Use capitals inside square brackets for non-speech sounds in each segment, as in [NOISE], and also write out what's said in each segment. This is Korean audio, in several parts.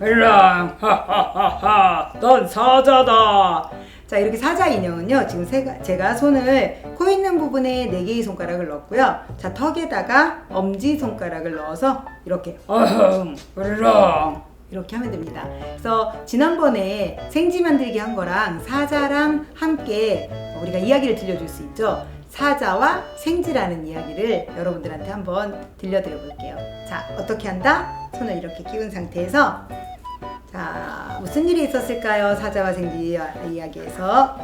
랑. 하하하하. 넌 사자다. 자 이렇게 사자 인형은요 지금 세가, 제가 손을 코 있는 부분에 네 개의 손가락을 넣었고요. 자 턱에다가 엄지 손가락을 넣어서 이렇게 어흥 랑. 이렇게 하면 됩니다. 그래서 지난번에 생지 만들기 한 거랑 사자랑 함께 우리가 이야기를 들려줄 수 있죠? 사자와 생지라는 이야기를 여러분들한테 한번 들려드려 볼게요. 자 어떻게 한다? 손을 이렇게 끼운 상태에서 자 무슨 일이 있었을까요? 사자와 생지 이야기에서.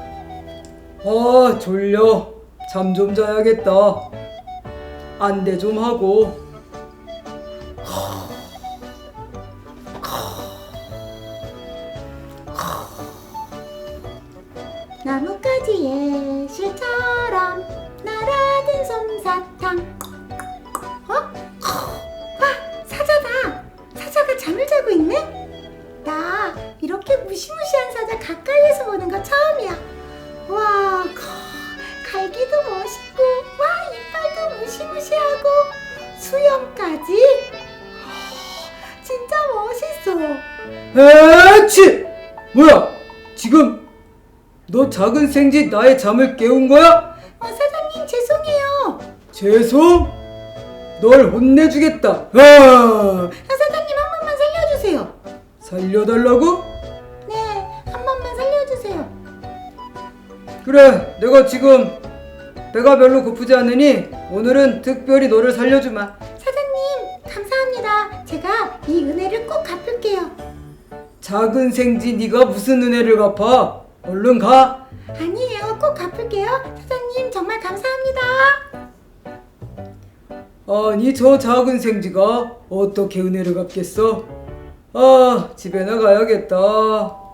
아 졸려. 잠 좀 자야겠다. 안대 좀 하고. 나뭇가지에 실처럼 날아든 솜사탕. 어? 아 사자다. 사자가 잠을 자고 있네? 나 이렇게 무시무시한 사자 가까이에서 보는 거 처음이야. 와 거- 갈기도 멋있고 와 이빨도 무시무시하고 수염까지? 아, 진짜 멋있어. 에치! 뭐야? 지금 너 작은 생쥐 나의 잠을 깨운 거야? 어 사장님 죄송해요. 죄송? 널 혼내주겠다. 아! 아, 사장님 한 번만 살려주세요. 살려달라고? 그래 내가 지금 배가 별로 고프지 않으니 오늘은 특별히 너를 살려주마 사장님, 감사합니다. 제가 이 은혜를 꼭 갚을게요. 작은 생쥐 네가 무슨 은혜를 갚아 얼른 가 아니에요, 꼭 갚을게요. 사장님, 정말 감사합니다. 아니 저 작은 생쥐가 어떻게 은혜를 갚겠어 아 집에 나 가야겠다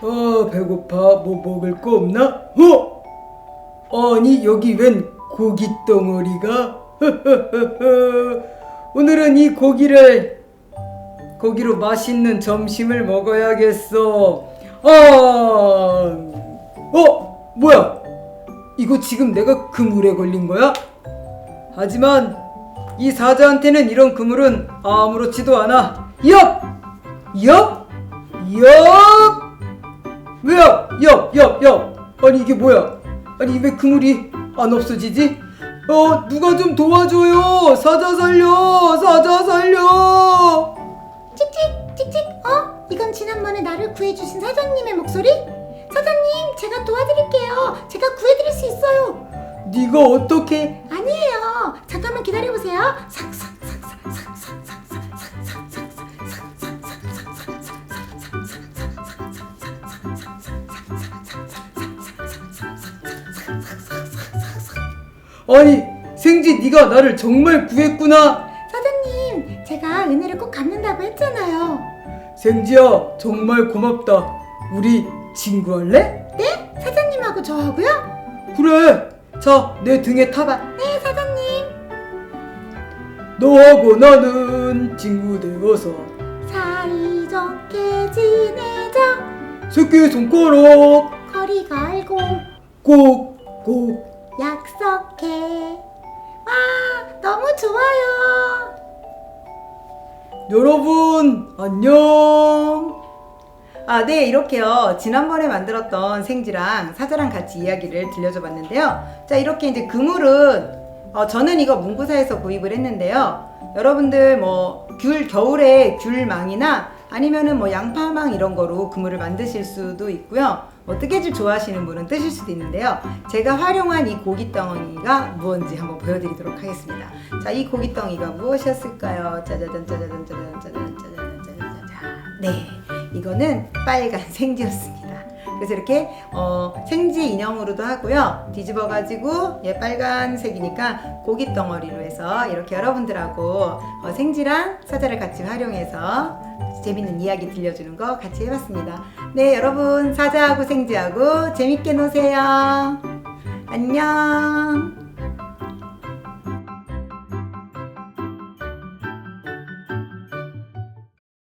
아 배고파 뭐 먹을 거 없나 어 아니 여기 웬 고기 덩어리가 [LAUGHS] 오늘은 이 고기를 고기로 맛있는 점심을 먹어야겠어 아, 아어 뭐야 이거 지금 내가 그물에 걸린 거야? 하지만 이 사자한테는 이런 그물은 아무렇지도 않아. 엽! 엽! 엽! 왜요? 엽! 엽! 엽! 아니 이게 뭐야? 아니 왜 그물이 안 없어지지? 어 누가 좀 도와줘요! 사자 살려! 사자 살려! 찍찍, 찍찍, 어? 이건 지난번에 나를 구해주신 사장님의 목소리? 사장님, 제가 도와드릴게요. 제가 구해드릴 수 있어요. 네가 어떻게? 아니에요. 잠깐만 기다려보세요. 아니 생지 네가 나를 정말 구했구나. 사장님, 제가 은혜를 꼭 갚는다고 했잖아요. 생지야 정말 고맙다. 우리 친구할래? 네? 사장님하고 저하고요? 그래. 자, 내 등에 타봐. 네, 사장님. 너하고 나는 친구 되어서 사이좋게 지내자. 새끼 손가락 거리 갈고 꼭꼭 약속해. 와, 너무 좋아요. 여러분 안녕. 아, 네, 이렇게요. 지난번에 만들었던 생지랑 사자랑 같이 이야기를 들려줘 봤는데요. 자, 이렇게 이제 그물은, 어, 저는 이거 문구사에서 구입을 했는데요. 여러분들 뭐, 귤, 겨울에 귤망이나 아니면은 뭐 양파망 이런 거로 그물을 만드실 수도 있고요. 뭐 뜨개질 좋아하시는 분은 뜨실 수도 있는데요. 제가 활용한 이 고깃덩이가 무엇인지 한번 보여드리도록 하겠습니다. 자, 이 고깃덩이가 무엇이었을까요? 짜자잔, 짜자잔, 짜자잔, 짜자잔, 짜자잔, 짜자잔. 네. 이거는 빨간 [LAUGHS] 생지였습니다. 그래서 이렇게 어, 생지 인형으로도 하고요. 뒤집어 가지고 얘 빨간색이니까 고기 덩어리로 해서 이렇게 여러분들하고 어, 생지랑 사자를 같이 활용해서 재밌는 이야기 들려주는 거 같이 해봤습니다. 네, 여러분 사자하고 생지하고 재밌게 노세요. 안녕.